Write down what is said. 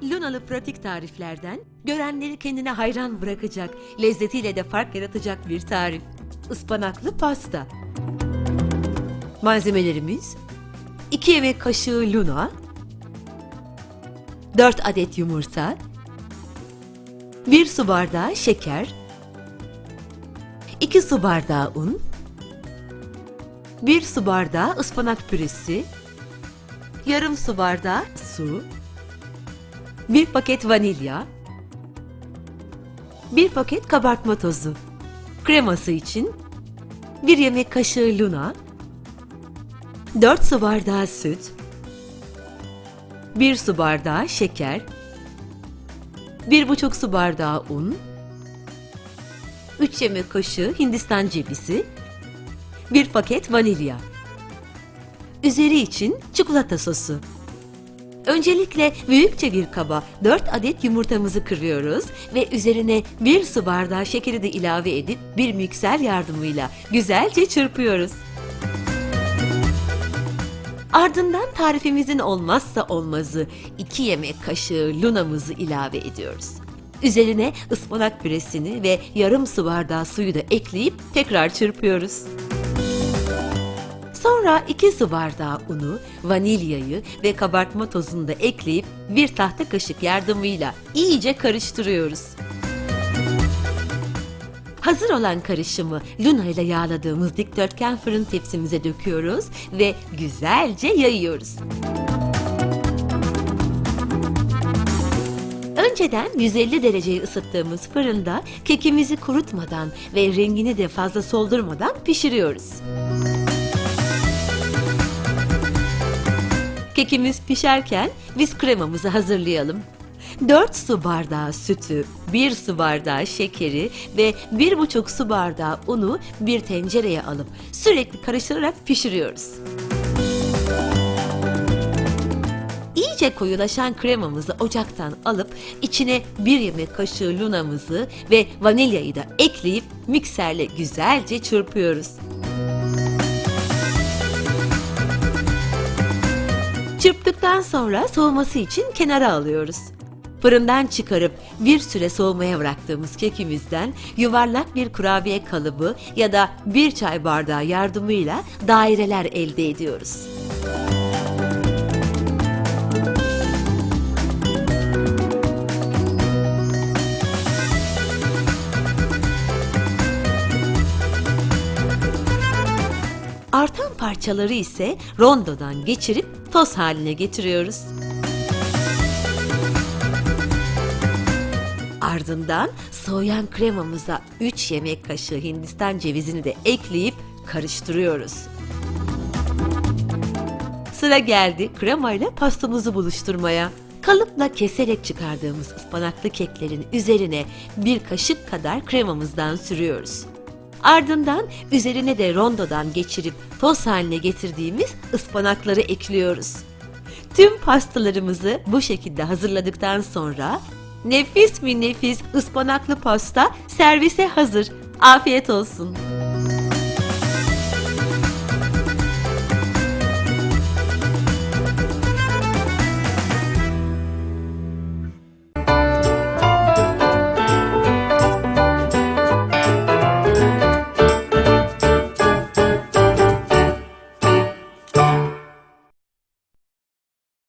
Zeytinyağlı pratik tariflerden görenleri kendine hayran bırakacak, lezzetiyle de fark yaratacak bir tarif. Ispanaklı pasta. Malzemelerimiz 2 yemek kaşığı luna, 4 adet yumurta, 1 su bardağı şeker, 2 su bardağı un, 1 su bardağı ıspanak püresi, yarım su bardağı su, 1 paket vanilya, 1 paket kabartma tozu, kreması için 1 yemek kaşığı luna, 4 su bardağı süt, 1 su bardağı şeker, 1,5 su bardağı un, 3 yemek kaşığı hindistan cevizi, 1 paket vanilya. Üzeri için çikolata sosu. Öncelikle büyükçe bir kaba 4 adet yumurtamızı kırıyoruz ve üzerine 1 su bardağı şekeri de ilave edip bir mikser yardımıyla güzelce çırpıyoruz. Ardından tarifimizin olmazsa olmazı 2 yemek kaşığı lunamızı ilave ediyoruz. Üzerine ıspanak püresini ve yarım su bardağı suyu da ekleyip tekrar çırpıyoruz. Sonra 2 su bardağı unu, vanilyayı ve kabartma tozunu da ekleyip bir tahta kaşık yardımıyla iyice karıştırıyoruz. Hazır olan karışımı Luna ile yağladığımız dikdörtgen fırın tepsimize döküyoruz ve güzelce yayıyoruz. Önceden 150 dereceyi ısıttığımız fırında kekimizi kurutmadan ve rengini de fazla soldurmadan pişiriyoruz. Kekimiz pişerken biz kremamızı hazırlayalım. 4 su bardağı sütü, 1 su bardağı şekeri ve 1,5 su bardağı unu bir tencereye alıp sürekli karıştırarak pişiriyoruz. İyice koyulaşan kremamızı ocaktan alıp içine 1 yemek kaşığı lunamızı ve vanilyayı da ekleyip mikserle güzelce çırpıyoruz. Çırptıktan sonra soğuması için kenara alıyoruz. Fırından çıkarıp bir süre soğumaya bıraktığımız kekimizden yuvarlak bir kurabiye kalıbı ya da bir çay bardağı yardımıyla daireler elde ediyoruz. Artan parçaları ise rondodan geçirip toz haline getiriyoruz. Ardından soğuyan kremamıza 3 yemek kaşığı hindistan cevizini de ekleyip karıştırıyoruz. Sıra geldi kremayla pastamızı buluşturmaya. Kalıpla keserek çıkardığımız ıspanaklı keklerin üzerine bir kaşık kadar kremamızdan sürüyoruz. Ardından üzerine de rondodan geçirip toz haline getirdiğimiz ıspanakları ekliyoruz. Tüm pastalarımızı bu şekilde hazırladıktan sonra nefis mi nefis ıspanaklı pasta servise hazır. Afiyet olsun.